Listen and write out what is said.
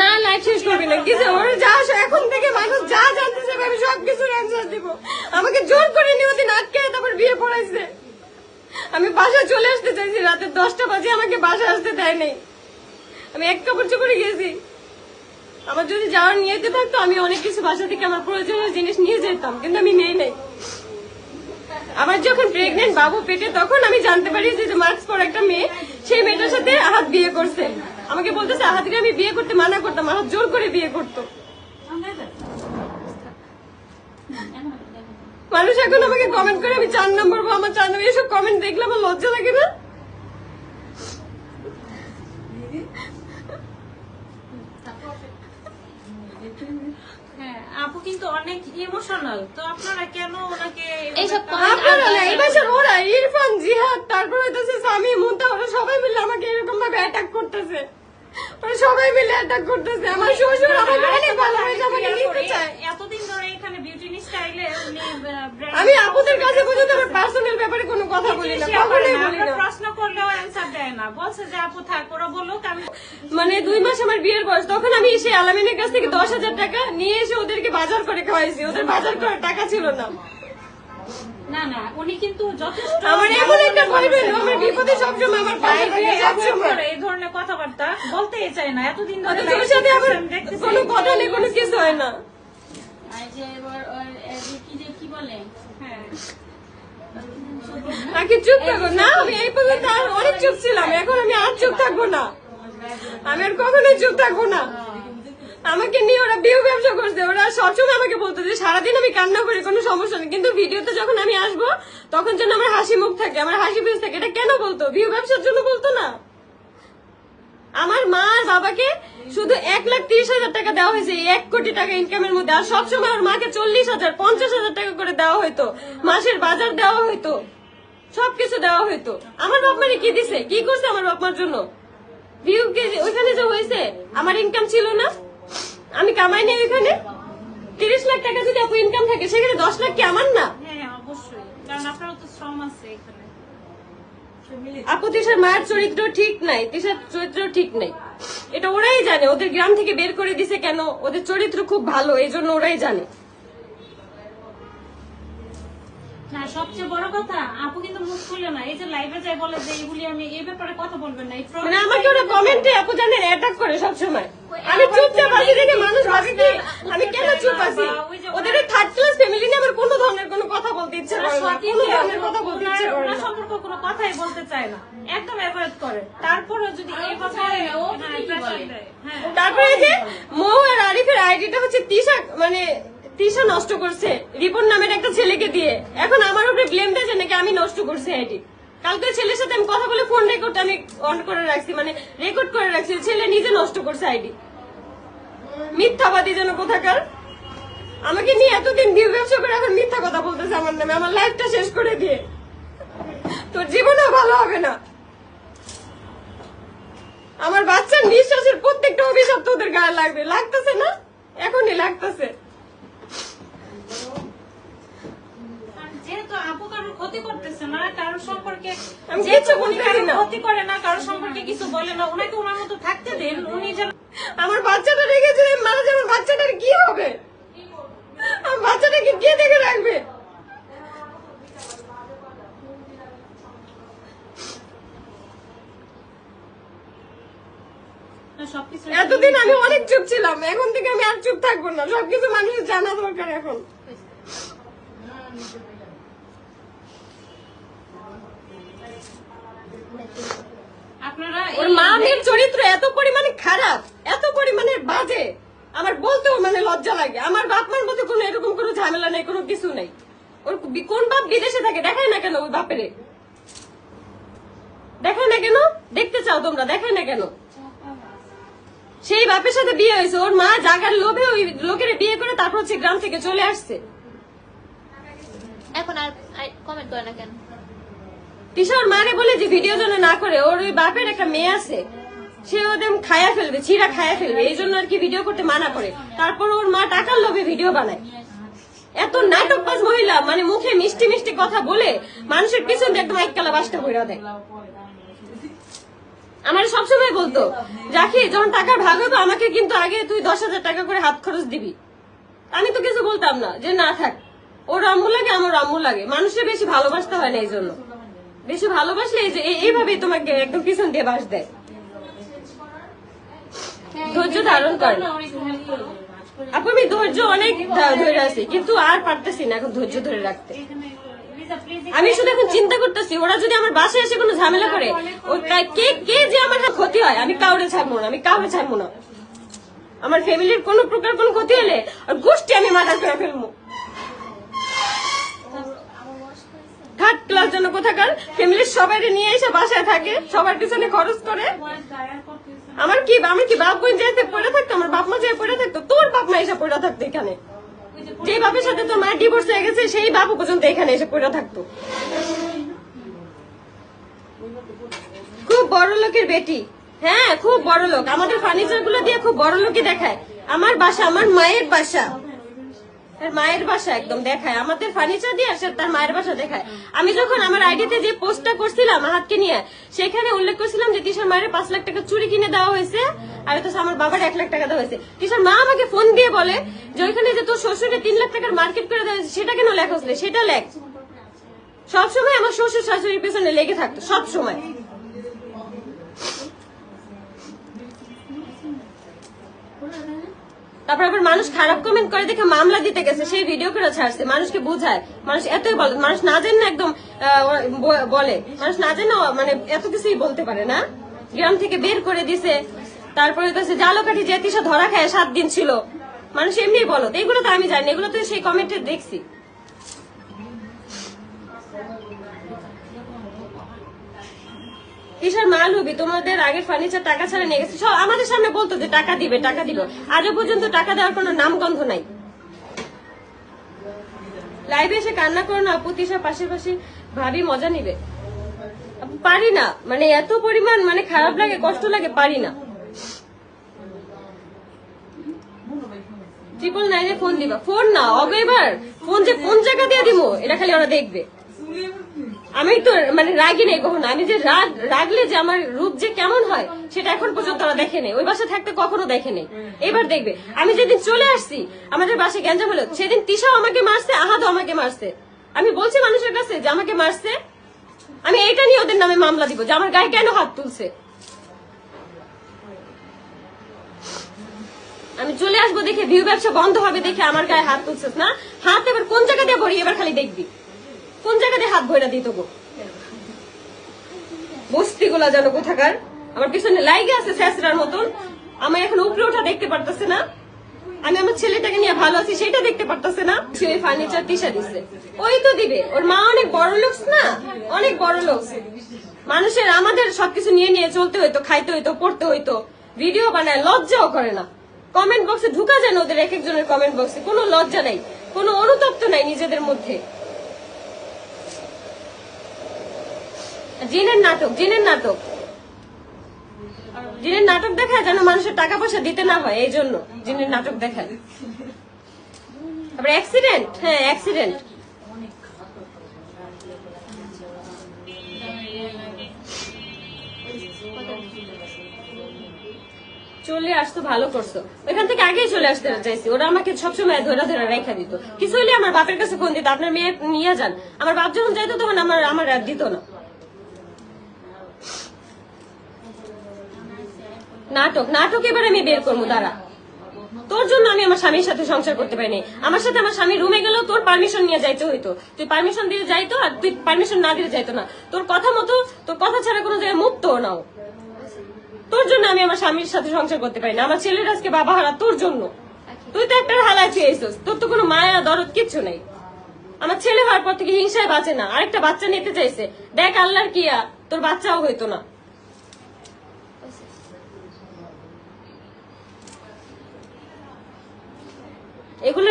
না লাইফ শেষ করবি না। কিছু ওর যা এখন থেকে মানুষ যা জানতে চাইবে, আমি সব কিছুর অ্যান্সার দিব। আমাকে জোর করে নিয়ে ওদিন আটকে তারপর বিয়ে পড়াইছে। আমি বাসা চলে আসতে চাইছি, রাতে দশটা বাজে আমাকে বাসা আসতে দেয় নাই। আমি এক কাপড় চোপড়ে গেছি। আমার যদি যাওয়ার নিয়েতে থাকতো, আমি অনেক কিছু বাসা থেকে আমার প্রয়োজনীয় জিনিস নিয়ে যেতাম, কিন্তু আমি নেই নাই। আমার যখন প্রেগনেন্ট বাবু পেটে, তখন আমি জানতে পারি যে মার্কস পর একটা মেয়ে, সেই মেয়েটার সাথে আহাত বিয়ে করছে। আমাকে বলতেছে আহাতকে আমি বিয়ে করতে মানা করতাম আহাত জোর করে বিয়ে করতো। মানুষ এখন আমাকে কমেন্ট করে আমি চার নম্বর বা আমার চার নম্বর এসব কমেন্ট দেখলে আমার লজ্জা লাগে না? হ্যাঁ আপু কিন্তু অনেক ইমোশনাল তো আপনারা কেন ওনাকে এইসব আপনারা না এই বাসার ওরা ইরফান জিহাদ তারপর হইতেছে স্বামী মুন্তা ওরা সবাই মিলে আমাকে এরকম ভাবে অ্যাটাক করতেছে। সবাই মিলে অ্যাটাক করতেছে। আমার শ্বশুর আমাকে অনেক ভালোবাসে আমাকে নিতে চায় এতদিন ধরে এখানে বিউটি স্টাইলে উনি আমি আপুদের কাছে পর্যন্ত আমার পার্সোনাল ব্যাপারে কোনো কথা বলি না কখনোই বলি না। প্রশ্ন করলেও অ্যান্সার দেয় না। বলছে যে আপু থাক ওরা বলুক আমি মানে দুই মাস আমার বিয়ের বয়স তখন আমি এসে আলামিনের কাছ থেকে দশ হাজার টাকা নিয়ে এসে ওদেরকে বাজার করে খাওয়াইছি। ওদের বাজার করার টাকা ছিল না। না না উনি কিন্তু যথেষ্ট আমার এমন একটা বয়ফ্রেন্ড আমার বিপদে সবসময় আমার পাশে বাইরে থাকে avoid সবসময় এই ধরনের কথাবার্তা বলতেই না এতদিন ধরে তোর সাথে আমার কোনো কথা নেই কোনো কিছু হয় না। আর যে এবার ওর, এ, যে কি যে কি বলে? হ্যাঁ। নাকি চুপ থাকো। না আমি এই পর্যন্ত আর অনেক চুপ ছিলাম। এখন আমি আর চুপ থাকব না। আমি আর কখনোই চুপ থাকব না। আমাকে নিয়ে ওরা বিয়ে ব্যবসা করছে, ওরা সবসময় আমাকে বলতো যে সারাদিন আমি কান্না করি, কোনো সমস্যা নেই। কিন্তু ভিডিওতে যখন আমি আসব, তখন যেন আমার হাসি মুখ থাকে, আমার হাসি ফেস থাকে। এটা কেন বলতো? ভিউ ব্যবসার জন্য বলতো না। আমার মা আর বাবাকে শুধু এক লাখ তিরিশ হাজার টাকা দেওয়া হয়েছে এক কোটি টাকা ইনকামের মধ্যে। আর সবসময় ওর মাকে চল্লিশ হাজার, পঞ্চাশ হাজার টাকা করে দেওয়া হইতো। মাসের বাজার দেওয়া হইতো। সবকিছু দেওয়া হইতো। আমার বাপ মানে কি দিছে? কি করছে আমার বাপ মার জন্য? ভিউ ওইখানে যে হয়েছে? আমার ইনকাম ছিল না? আমি কামাই নেই ওইখানে তিরিশ লাখ টাকা যদি আপু ইনকাম থাকে সেখানে দশ লাখ কি আমার না? হ্যাঁ এখানে। আপু তিশার মায়ের চরিত্র ঠিক নাই। তিশার চরিত্র ঠিক নাই। এটা ওরাই জানে। ওদের গ্রাম থেকে বের করে দিছে কেন? ওদের চরিত্র খুব ভালো এই জন্য ওরাই জানে। না সবচেয়ে বড় কথা আপু কিন্তু মুখ খুলে না। এই যে লাইভে যাই বলে যে এইগুলি আমি এই ব্যাপারে কথা বলবেন না মানে আমাকে ওরা কমেন্টে আপু জানেন অ্যাটাক করে সবসময়। আমি চুপচাপ আছি দেখে মানুষ ভাবে কি আমি কেন চুপ আছি? ওদের থার্ড ক্লাস ফ্যামিলি নিয়ে আমার কোনো ধরনের কোনো কথা বলতে ইচ্ছে করে না। কোনো ধরনের কথা বলতে ইচ্ছে করে না। সম্পর্কে কোনো কথাই বলতে চায় না। একদম অ্যাভয়েড করে। তারপরে যদি এই কথা ও হ্যাঁ, বলে। হ্যাঁ। তারপরে যে মৌ আর আরিফের আইডিটা হচ্ছে তিশা মানে তিশা নষ্ট করছে। রিপন নামের একটা ছেলেকে দিয়ে। এখন আমার উপরে ব্লেম দিয়েছে নাকি আমি নষ্ট করছি আইডি কালকে ছেলের সাথে আমি কথা বলে ফোন রেকর্ড আমি অন করে রাখছি মানে রেকর্ড করে রাখছি ছেলে নিজে নষ্ট করছে আইডি মিথ্যাবাদী যেন কোথাকার। আমাকে নিয়ে এতদিন ভিউ ব্যবসা করে এখন মিথ্যা কথা বলতেছে আমার নামে, আমার লাইফটা শেষ করে দিয়ে। তোর জীবনেও ভালো হবে না। আমার বাচ্চার নিঃশ্বাসের প্রত্যেকটা অভিশাপ তো ওদের গায়ে লাগবে। লাগতেছে না? এখনই লাগতেছে কারণ যেহেতু আপু কারোর ক্ষতি করতেছে না কারোর সম্পর্কে বলতেছি ক্ষতি করে না কারোর সম্পর্কে কিছু বলে না উনাকে ওনার মতো থাকতে দিন উনি যেন আমার বাচ্চাটা রেখেছে মারা যাবে বাচ্চাটার কি হবে? আমার বাচ্চাটাকে কে দেখে রাখবে? এতদিন আমি অনেক চুপ ছিলাম এখন থেকে আমি আর চুপ থাকব না সবকিছু মানুষের জানা দরকার এখন। আপনারা ওর এই- মা মেয়ের চরিত্র এত পরিমাণে খারাপ এত পরিমাণে বাজে। আমার বলতেও মানে লজ্জা লাগে। আমার বাপ মার মধ্যে কোনো এরকম কোনো ঝামেলা নেই কোনো কিছু নেই। ওর কোন বাপ বিদেশে থাকে দেখায় না কেন ওই বাপেরে? দেখায় না কেন? দেখতে চাও তোমরা দেখায় না কেন? সেই বাপের সাথে বিয়ে হয়েছে। ওর মা জাগার লোভে ওই লোকের বিয়ে করে তারপর হচ্ছে গ্রাম থেকে চলে আসছে। এখন আর কমেন্ট করে না কেন? তিশা ওর মারে বলে যে ভিডিও যেন না করে, ওর ওই বাপের একটা মেয়ে আছে, সে ওদের খায়া ফেলবে, ছিঁড়া খায়া ফেলবে, এই জন্য আর কি ভিডিও করতে মানা করে। তারপর ওর মা টাকার লোভে ভিডিও বানায়। এত নাটকবাজ মহিলা মানে মুখে মিষ্টি মিষ্টি কথা বলে মানুষের পিছন দিয়ে একদম এক কালা বাসটা বইরা দেয়। আমার সবসময় বলতো, রাখি, যখন টাকার ভাগ হবে, আমাকে কিন্তু আগে তুই দশ হাজার টাকা করে হাত খরচ দিবি। আমি তো কিছু বলতাম না, যে না থাক, ওর আম্মু লাগে আমার আম্মু লাগে। মানুষের বেশি ভালোবাসতে হয় না এই জন্য। বেশি ভালোবাসলে এই যে এই- এইভাবেই তোমাকে একদম পিছন দিয়ে বাস দেয়। ধৈর্য ধারণ কর। আপু আমি ধৈর্য অনেক ধরে আছি কিন্তু আর পারতেছি না এখন ধৈর্য ধরে রাখতে। আমি শুধু এখন চিন্তা করতেছি, ওরা যদি আমার বাসায় এসে কোনো ঝামেলা করে কা- কে যে আমার ক্ষতি হয়, আমি কাউরে ছাড়বো না, আমি কাউরে ছাড়বো না। আমার ফ্যামিলির কোনো প্রকার কোনো ক্ষতি হলে আর গোষ্ঠী আমি মার্ডার করে ফেলব। থার্ড ক্লাস জন্য কোথাকার, ফ্যামিলির সবাই নিয়ে এসে বাসায় থাকে, সবার পিছনে খরচ করে। আমার কি, আমি কি বাপ বোন যেতে পড়ে থাকতো, আমার বাপ মা যেয়ে পড়ে থাকতো, তোর বাপ মা এসে পড়ে থাকতো এখানে? যে বাপের সাথে তোর মায়ের ডিভোর্স হয়ে গেছে, সেই বাপু পর্যন্ত এখানে এসে পড়ে থাকতো। খুব বড় লোকের বেটি। হ্যাঁ খুব বড় লোক। আমাদের ফার্নিচারগুলো দিয়ে খুব বড় লোকই দেখায়। আমার বাসা, আমার মায়ের বাসা। তার মায়ের বাসা একদম দেখায়। আমাদের ফার্নিচার দিয়ে আসে, তার মায়ের বাসা দেখায়। আমি যখন আমার আইডিতে যে পোস্টটা করছিলাম হাতকে নিয়ে, সেখানে উল্লেখ করছিলাম যে তিশার মায়ের পাঁচ লাখ টাকা চুরি কিনে দেওয়া হয়েছে, আর তো আমার বাবার এক লাখ টাকা দেওয়া হয়েছে। তিশার মা আমাকে ফোন দিয়ে বলে যে, ওইখানে যে তোর শ্বশুরে তিন লাখ টাকার মার্কেট করে দেওয়া হয়েছে, সেটা কেন লেখা সেটা লেখ। সবসময় আমার শ্বশুর শাশুড়ির পেছনে লেগে থাকতো সব সময় তারপর আবার মানুষ খারাপ কমেন্ট করে, দেখে মামলা দিতে গেছে, সেই ভিডিও করে ছাড়ছে। মানুষকে বোঝায়। মানুষ এতই বলে, মানুষ না জেনে একদম বলে। মানুষ না জেনে মানে এত কিছুই বলতে পারে না। গ্রাম থেকে বের করে দিছে। তারপরে তো জালকাঠি যে তিসা ধরা খায়, সাত দিন ছিল। মানুষ এমনি বলো এগুলো তো আমি জানি এগুলো তো সেই কমেন্টে দেখছি। কিসের মাল হবি, তোমাদের আগের ফার্নিচার টাকা ছাড়া নিয়ে গেছে, সব আমাদের সামনে বলতো যে টাকা দিবে টাকা দিবে। আজও পর্যন্ত টাকা দেওয়ার কোনো নামগন্ধ নাই। লাইভে এসে কান্না করো না আপু তিশা পাশে পাশে ভাবি মজা নিবে। পারি না মানে এত পরিমাণ মানে খারাপ লাগে, কষ্ট লাগে, পারি না। ট্রিপল নাইনে ফোন দিবা। ফোন না হবে এবার। ফোন যে কোন জায়গা দিয়ে দিব, এটা খালি ওরা দেখবে। আমি তো মানে রাগি নেই কখনো। আমি যে রাগ, রাগলে যে আমার রূপ যে কেমন হয়, সেটা এখন পর্যন্ত ওরা দেখে নেই। ওই বাসা থাকতে কখনো দেখে নেই। এবার দেখবে। আমি যেদিন চলে আসছি, আমাদের বাসায় গ্যাঞ্জাম হলো, সেদিন তিশাও আমাকে মারছে, আহাদও আমাকে মারছে। আমি বলছি মানুষের কাছে যে আমাকে মারছে। আমি এইটা নিয়ে ওদের নামে মামলা দিব, যে আমার গায়ে কেন হাত তুলছে? আমি চলে আসব দেখে, ভিউ ব্যবসা বন্ধ হবে দেখে আমার গায়ে হাত তুলছিস না? হাত এবার কোন জায়গা দিয়ে ভরি এবার খালি দেখবি? কোন জায়গাতে হাত ভরে দিত গো বস্তি গুলা যেন কোথাকার? আমার পিছনে লাইগে আছে স্যাসরার মতন। আমি এখন উপরে ওঠা দেখতে পারতেছে না। আমি আমার ছেলেটাকে নিয়ে ভালো আছি, সেটা দেখতে পারতেছে না। সে ফার্নিচার টিসা দিছে। ওই তো দিবে। ওর মা অনেক বড় লোক না? অনেক বড় লোক। মানুষের আমাদের সবকিছু নিয়ে নিয়ে চলতে হইতো, খাইতে হইতো, পড়তে হইতো। ভিডিও বানায় লজ্জাও করে না। কমেন্ট বক্সে ঢুকা যায় না ওদের এক একজনের কমেন্ট বক্সে কোনো লজ্জা নাই। কোনো অনুতপ্ত নাই নিজেদের মধ্যে। জিনের নাটক জিনের নাটক। জিনের নাটক দেখায় যেন মানুষের টাকা পয়সা দিতে না হয়, এই জন্য জিনের নাটক দেখায়। তারপরে অ্যাক্সিডেন্ট হ্যাঁ অ্যাক্সিডেন্ট চলে আসতো, ভালো করছ। ওইখান থেকে আগেই চলে আসতে চাইছি। ওরা আমাকে সবসময় ধরে ধরে রেখা দিত। কিছু হলে আমার বাপের কাছে ফোন দিত, আপনার মেয়ে নিয়ে যান। আমার বাপ যখন যাইতো তখন আমার আমার দিত না। নাটক নাটক এবার আমি বের করব, দাঁড়া। তোর জন্য আমি আমার স্বামীর সাথে সংসার করতে পারিনি। আমার সাথে আমার স্বামী রুমে গেলেও তোর পারমিশন নিয়ে যাইতে হইতো। তুই পারমিশন দিয়ে যাইতো আর তুই পারমিশন না দিলে যাইতো না। তোর কথা মতো, তোর কথা ছাড়া কোনো জায়গায় মুক্ত নাও তোর জন্য আমি আমার স্বামীর সাথে সংসার করতে পারি না আমার ছেলের আজকে বাবা হারা তোর জন্য। তুই তো একটা হালায় চেয়েছিস তোর তো কোনো মায়া, দরদ কিচ্ছু নেই। আমার ছেলে হওয়ার পর থেকে হিংসায় বাঁচে না। আরেকটা বাচ্চা নিতে চাইছে। দেখ আল্লাহর কিয়া, তোর বাচ্চাও হইতো না। এগুলো